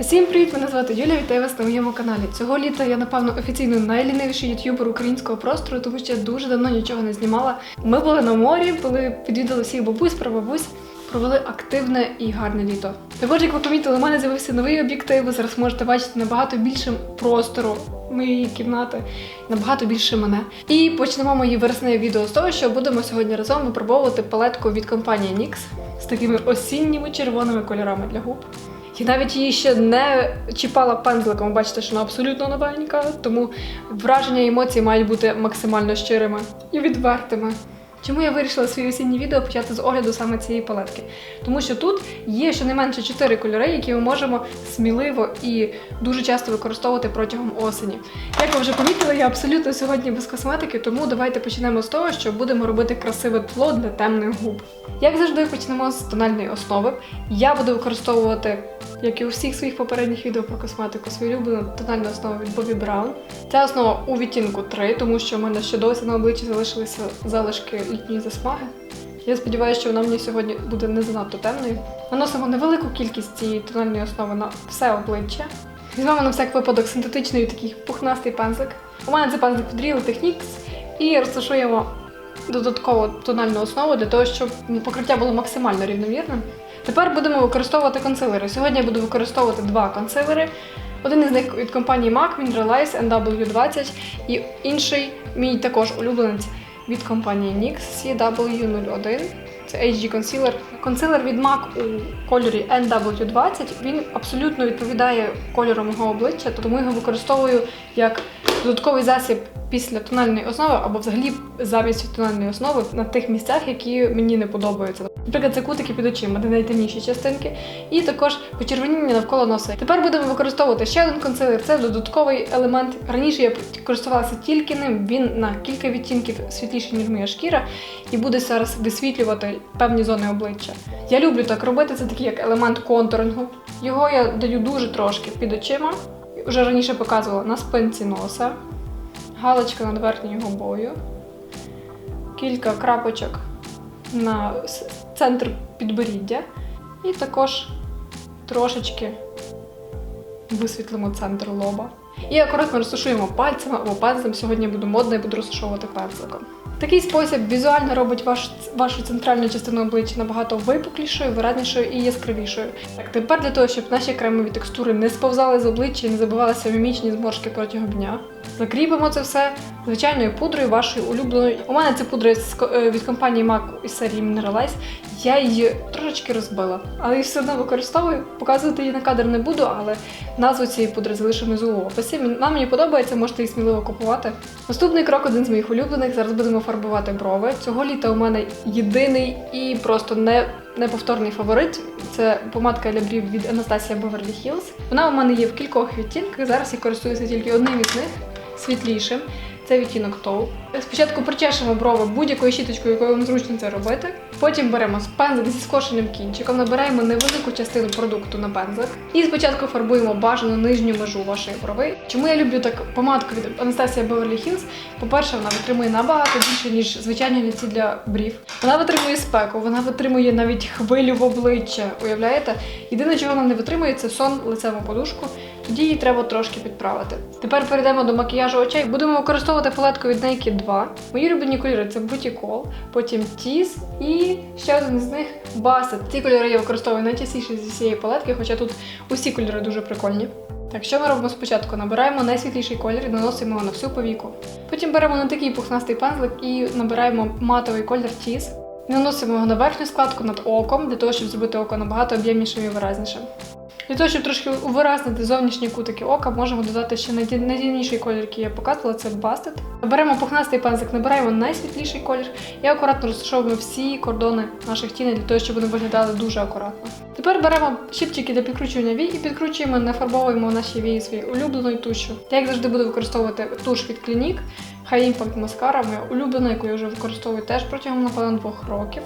Всім привіт! Мене звати Юля. Вітаю вас на моєму каналі. Цього літа я, напевно, офіційно найлінивіший ютубер українського простору, тому що я дуже давно нічого не знімала. Ми були на морі, були відвідали всіх бабусь, прабабусь. Провели активне і гарне літо. Також, як ви помітили, у мене з'явився новий об'єктив. Ви зараз можете бачити набагато більше простору моєї кімнати, набагато більше мене. І почнемо мої вересневі відео з того, що будемо сьогодні разом випробовувати палетку від компанії NYX з такими осінніми червоними кольорами для губ. Я навіть її ще не чіпала пензликом. Бачите, що вона абсолютно новенька, тому враження і емоції мають бути максимально щирими і відвертими. Чому я вирішила своє осіннє відео почати з огляду саме цієї палетки? Тому що тут є щонайменше 4 кольори, які ми можемо сміливо і дуже часто використовувати протягом осені. Як ви вже помітили, я абсолютно сьогодні без косметики, тому давайте почнемо з того, що будемо робити красиве тло для темних губ. Як завжди, почнемо з тональної основи. Я буду використовувати, як і у всіх своїх попередніх відео про косметику, свою улюблену тональну основу від Bobbi Brown. Ця основа у відтінку 3, тому що в мене ще досі на обличчі залишилися залишки літньої засмаги. Я сподіваюся, що вона мені сьогодні буде не занадто темною. Наносимо невелику кількість цієї тональної основи на все обличчя. Візьмемо на всяк випадок синтетичний такий пухнастий пензлик. У мене це пензлик від Real Techniques і розташуємо додатково тональну основу для того, щоб покриття було максимально рівномірним. Тепер будемо використовувати консилери. Сьогодні я буду використовувати два консилери. Один із них від компанії MAC Mineralize NW20 і інший мій також улюбленець від компанії NYX CW01. Це HD Concealer. Консилер від MAC у кольорі NW20. Він абсолютно відповідає кольору мого обличчя, тому його використовую як додатковий засіб після тональної основи або взагалі замість тональної основи на тих місцях, які мені не подобаються. Наприклад, це кутики під очима, де найтемніші частинки, і також почервоніння навколо носа. Тепер будемо використовувати ще один консилер. Це додатковий елемент. Раніше я користувалася тільки ним. Він на кілька відтінків світліший, ніж моя шкіра, і буде зараз висвітлювати певні зони обличчя. Я люблю так робити. Це такий як елемент контурингу. Його я даю дуже трошки під очима. Вже раніше показувала на спинці носа, галочка над верхньою губою, кілька крапочок на центр підборіддя, і також трошечки висвітлимо центр лоба. І акуратно розташуємо пальцями або пензлем. Сьогодні буду модна і буду розташовувати пензликом. Такий спосіб візуально робить ваш, вашу центральну частину обличчя набагато випуклішою, виразнішою і яскравішою. Так, тепер для того, щоб наші кремові текстури не сповзали з обличчя і не забивалися мімічні зморшки протягом дня, закріпимо це все звичайною пудрою вашої улюбленої. У мене це пудра е, від компанії MAC із серії Mineralize. Я її трошечки розбила, але її все одно використовую. Показувати її на кадр не буду, але назву цієї пудри залишу внизу у описі. Вона мені подобається, можете її сміливо купувати. Наступний крок один з моїх улюблених. Зараз будемо фарбувати брови. Цього літа у мене єдиний і просто не. Неповторний фаворит це помадка для брів від Anastasia Beverly Hills. Вона у мене є в кількох відтінках. Зараз я користуюся тільки одним із них світлішим. Це відтінок Тау. Спочатку причешемо брови будь-якою щіточкою, якою вам зручно це робити. Потім беремо пензлик зі скошеним кінчиком, набираємо невелику частину продукту на пензлик. І спочатку фарбуємо бажану нижню межу вашої брови. Чому я люблю так помадку від Anastasia Beverly Hills? По-перше, вона витримує набагато більше, ніж звичайні ліці для брів. Вона витримує спеку, вона витримує навіть хвилю в обличчя. Уявляєте? Єдине, чого вона не витримує, це сон лицеву подушку. Тоді її треба трошки підправити. Тепер перейдемо до макіяжу очей. Будемо використовувати палетку від Naked 2. Мої улюблені кольори це Booty Call, потім Tease і ще один з них Basset. Ці кольори я використовую найчастіше зі всієї палетки, хоча тут усі кольори дуже прикольні. Так, що ми робимо спочатку? Набираємо найсвітліший колір і наносимо його на всю повіку. Потім беремо на такий пухнастий пензлик і набираємо матовий колір Tease. Наносимо його на верхню складку над оком, для того, щоб зробити око набагато об'ємнішим і виразнішим. Для того, щоб трошки увиразнити зовнішні кутики ока, можемо додати ще найді- найдільніший колір, який я показувала, це Bastet. Беремо пухнастий пензик, набираємо найсвітліший колір і акуратно розташовуємо всі кордони наших тіней для того, щоб вони виглядали дуже акуратно. Тепер беремо щипчики для підкручування вій і підкручуємо, нафарбовуємо наші вії своєю улюбленою тушю. Я як завжди буду використовувати туш від Clinique, High Impact Mascara, моя улюблена, яку я вже використовую теж протягом напевно двох років.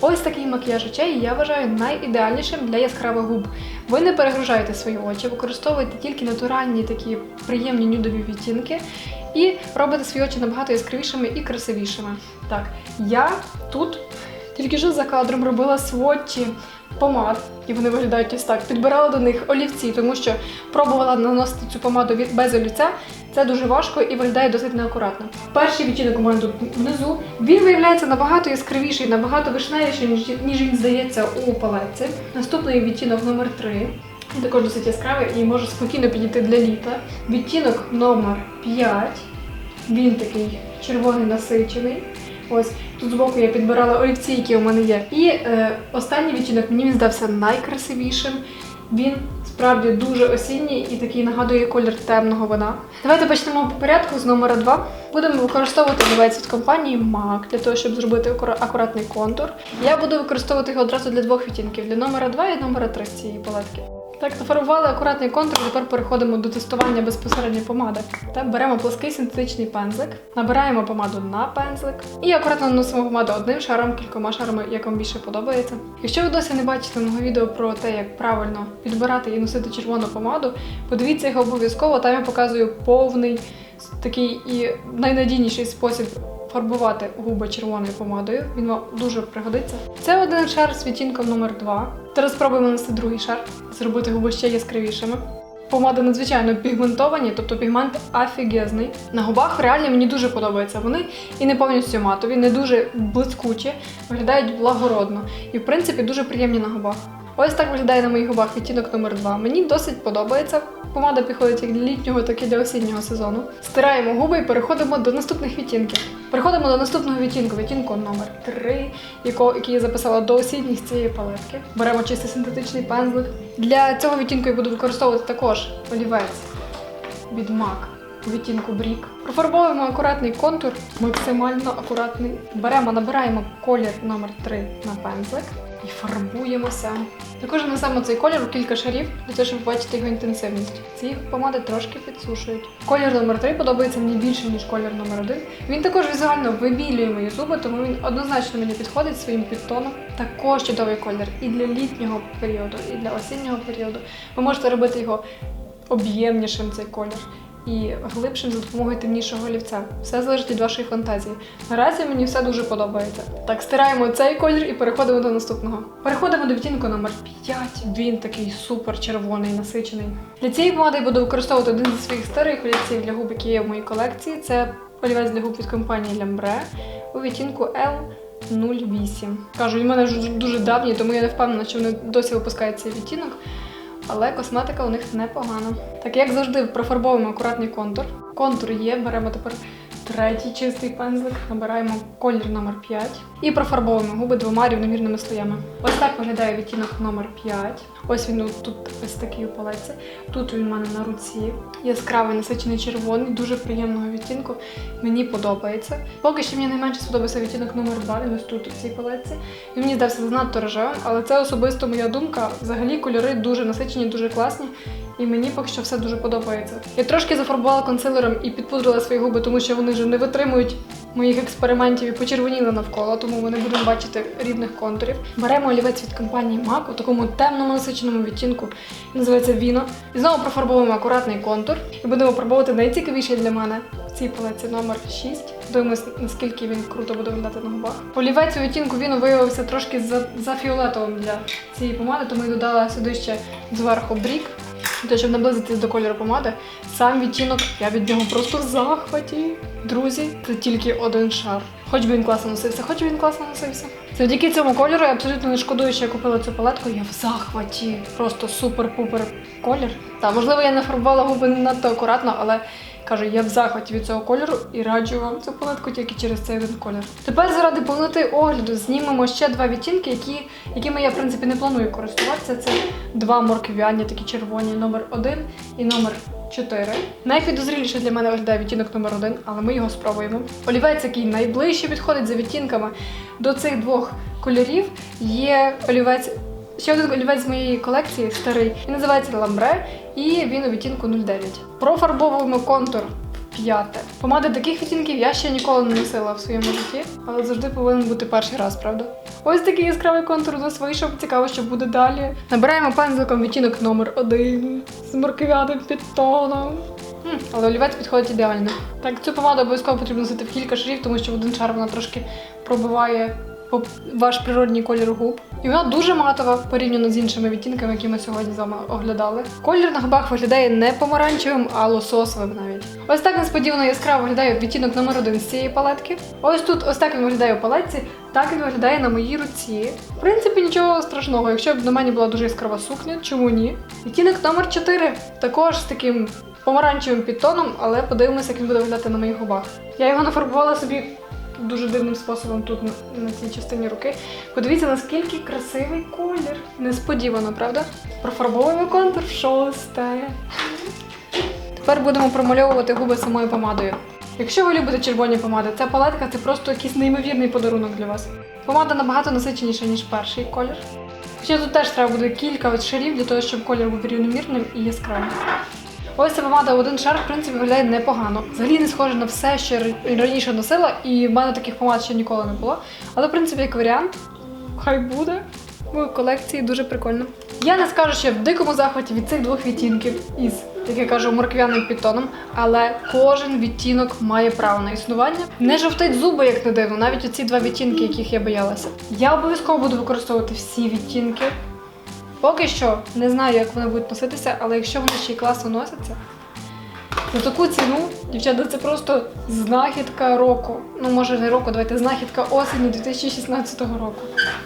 Ось такий макіяж очей я вважаю найідеальнішим для яскравих губ. Ви не перегружаєте свої очі, використовуєте тільки натуральні такі приємні нюдові відтінки і робите свої очі набагато яскравішими і красивішими. Так, я тут тільки що за кадром робила сводчі помад, і вони виглядають ось так. Підбирала до них олівці, тому що пробувала наносити цю помаду без олівця. Це дуже важко і виглядає досить неакуратно. Перший відтінок у мене тут внизу. Він виявляється набагато яскравіший, набагато вишневіший, ніж, ніж він здається у палетці. Наступний відтінок номер 3 Він також досить яскравий і може спокійно підійти для літа. Відтінок номер 5 Він такий червоний насичений. Ось тут збоку я підбирала олівці, які у мене є. І е, останній відтінок мені він здався найкрасивішим. Він справді дуже осінній і такий нагадує колір темного вина. Давайте почнемо по порядку з номера 2. Будемо використовувати олівець від компанії MAC для того, щоб зробити акуратний контур. Я буду використовувати його одразу для двох відтінків: для номера 2 і номера 3 цієї палетки. Так, нафарбували акуратний контур, тепер переходимо до тестування безпосередньо помади. Так, беремо плоский синтетичний пензлик, набираємо помаду на пензлик і акуратно наносимо помаду одним шаром, кількома шарами, як вам більше подобається. Якщо ви досі не бачите мого відео про те, як правильно підбирати і носити червону помаду, подивіться його обов'язково. Там я показую повний такий і найнадійніший спосіб фарбувати губи червоною помадою. Він вам дуже пригодиться. Це один шар з відтінком номер 2 Зараз спробуємо нанести другий шар, зробити губи ще яскравішими. Помади надзвичайно пігментовані, тобто пігмент офігезний. На губах реально мені дуже подобається. Вони і не повністю матові, не дуже блискучі, виглядають благородно і, в принципі, дуже приємні на губах. Ось так виглядає на моїх губах відтінок номер 2 Мені досить подобається. Помада підходить як для літнього, так і для осіннього сезону. Стираємо губи і переходимо до наступних відтінків. Переходимо до наступного відтінку, відтінку номер 3 яко- який я записала до осінніх з цієї палетки. Беремо чистий синтетичний пензлик. Для цього відтінку я буду використовувати також олівець від MAC відтінку брік. Профарбовуємо акуратний контур, максимально акуратний. Беремо, набираємо колір номер 3 на пензлик і фарбуємося. Також нанесемо цей колір у кілька шарів, для того, щоб побачити його інтенсивність. Ці помади трошки підсушують. Колір номер 3 подобається мені більше, ніж колір номер 1 Він також візуально вибілює мої зуби, тому він однозначно мені підходить своїм підтоном. Також чудовий колір і для літнього періоду, і для осіннього періоду. Ви можете робити його об'ємнішим цей колір і глибшим за допомогою темнішого олівця. Все залежить від вашої фантазії. Наразі мені все дуже подобається. Так, стираємо цей колір і переходимо до наступного. Переходимо до відтінку номер 5. Він такий супер червоний, насичений. Для цієї помади я буду використовувати один зі своїх старих олівців для губ, які є в моїй колекції. Це олівець для губ від компанії Lambre у відтінку L. 08. Кажу, він в мене вже дуже давній, тому я не впевнена, що вони досі випускають цей відтінок. Але косметика у них непогана. Так як завжди, профарбовуємо акуратний контур. Контур є, беремо тепер третій чистий пензлик, набираємо колір номер 5 і профарбовуємо губи двома рівномірними слоями. Ось так виглядає відтінок номер 5. Ось він тут ось такий у палеці. Тут він у мене на руці. Яскравий насичений червоний, дуже приємного відтінку. Мені подобається. Поки що мені найменше сподобався відтінок номер 2, він ось тут у цій палеці. Він мені здався занадто рожевим, але це особисто моя думка. Взагалі кольори дуже насичені, дуже класні. І мені поки що все дуже подобається. Я трошки зафарбувала консилером і підпудрила свої губи, тому що вони вже не витримують моїх експериментів і почервоніли навколо, тому ми не будемо бачити рівних контурів. Беремо олівець від компанії MAC у такому темному насиченому відтінку. Він називається Vino. І знову профарбовуємо акуратний контур і будемо пробувати найцікавіший для мене в цій палеці номер 6. Дивимось, наскільки він круто буде виглядати на губах. Олівець у відтінку Vino виявився трошки за, за фіолетовим для цієї помади, тому я додала сюди ще зверху брік. Те, щоб наблизитись до кольору помади, сам відтінок, я від нього просто в захваті. Друзі, це тільки один шар. Хоч би він класно носився, хоч би він класно носився. Завдяки цьому кольору я абсолютно не шкодую, що я купила цю палетку. Я в захваті. Просто супер-пупер колір. Та можливо, я не фарбувала губи не надто акуратно, але кажу, я в захваті від цього кольору і раджу вам цю палетку тільки через цей один колір. Тепер заради повноти огляду знімемо ще два відтінки, які, якими я в принципі не планую користуватися. Це два морквяні, такі червоні, номер 1 і номер 4. Найпідозріліше для мене виглядає відтінок номер 1, але ми його спробуємо. Олівець, який найближче підходить за відтінками до цих двох кольорів, є олівець. Ще один олівець з моєї колекції старий. Він називається Ламбре і він у відтінку 09. Профарбовуємо контур п'яте. Помади таких відтінків я ще ніколи не носила в своєму житті, але завжди повинен бути перший раз, правда? Ось такий яскравий контур у нас вийшов. Цікаво, що буде далі. Набираємо пензликом відтінок номер 1 з морковяним підтоном. М, Але олівець підходить ідеально. Так, цю помаду обов'язково потрібно носити в кілька шарів, тому що в один шар вона трошки пробиває ваш природній колір губ. І вона дуже матова порівняно з іншими відтінками, які ми сьогодні з вами оглядали. Колір на губах виглядає не помаранчевим, а лососовим навіть. Ось так несподівано яскраво виглядає відтінок номер один з цієї палетки. Ось тут ось так він виглядає у палетці, так він виглядає на моїй руці. В принципі, нічого страшного. Якщо б на мені була дуже яскрава сукня, чому ні? Відтінок номер 4 також з таким помаранчевим підтоном, але подивимося, як він буде виглядати на моїх губах. Я його нафарбувала собі дуже дивним способом тут на, цій частині руки. Подивіться, наскільки красивий колір. Несподівано, правда? Профарбовуємо контур шосте. Тепер будемо промальовувати губи самою помадою. Якщо ви любите червоні помади, ця палетка це просто якийсь неймовірний подарунок для вас. Помада набагато насиченіша, ніж перший колір. Хоча тут теж треба буде кілька шарів для того, щоб колір був рівномірним і яскравим. Ось ця помада один шар, в принципі, виглядає непогано. Взагалі не схоже на все, що раніше носила, і в мене таких помад ще ніколи не було. Але, в принципі, як варіант, хай буде. В колекції дуже прикольно. Я не скажу, що я в дикому захваті від цих двох відтінків із, як я кажу, морквяним підтоном, але кожен відтінок має право на існування. Не жовтить зуби, як не дивно, навіть оці два відтінки, яких я боялася. Я обов'язково буду використовувати всі відтінки. Поки що не знаю, як вони будуть носитися, але якщо вони ще й класно носяться, за таку ціну, дівчата, це просто знахідка року. Ну, може не року, давайте знахідка осені 2016 року.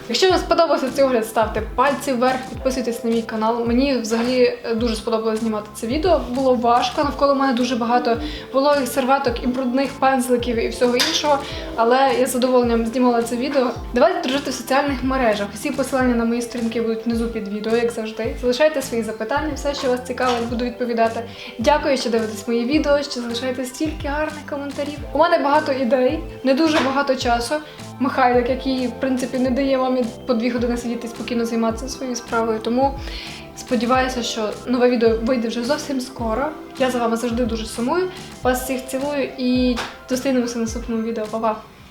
Якщо вам сподобався цей огляд, ставте пальці вверх, підписуйтесь на мій канал. Мені взагалі е, дуже сподобалось знімати це відео. Було важко, навколо мене дуже багато вологих серветок і брудних пензликів і всього іншого. Але я з задоволенням знімала це відео. Давайте дружити в соціальних мережах. Всі посилання на мої сторінки будуть внизу під відео, як завжди. Залишайте свої запитання, все, що вас цікавить, буду відповідати. Дякую, що дивитесь мої відео, що залишаєте стільки гарних коментарів. У мене багато ідей, не дуже багато часу. Михайлик, який в принципі не дає мамі по дві години сидіти спокійно займатися своєю справою. Тому сподіваюся, що нове відео вийде вже зовсім скоро. Я за вами завжди дуже сумую. Вас всіх цілую і зустрінемося в наступному відео. Па-па!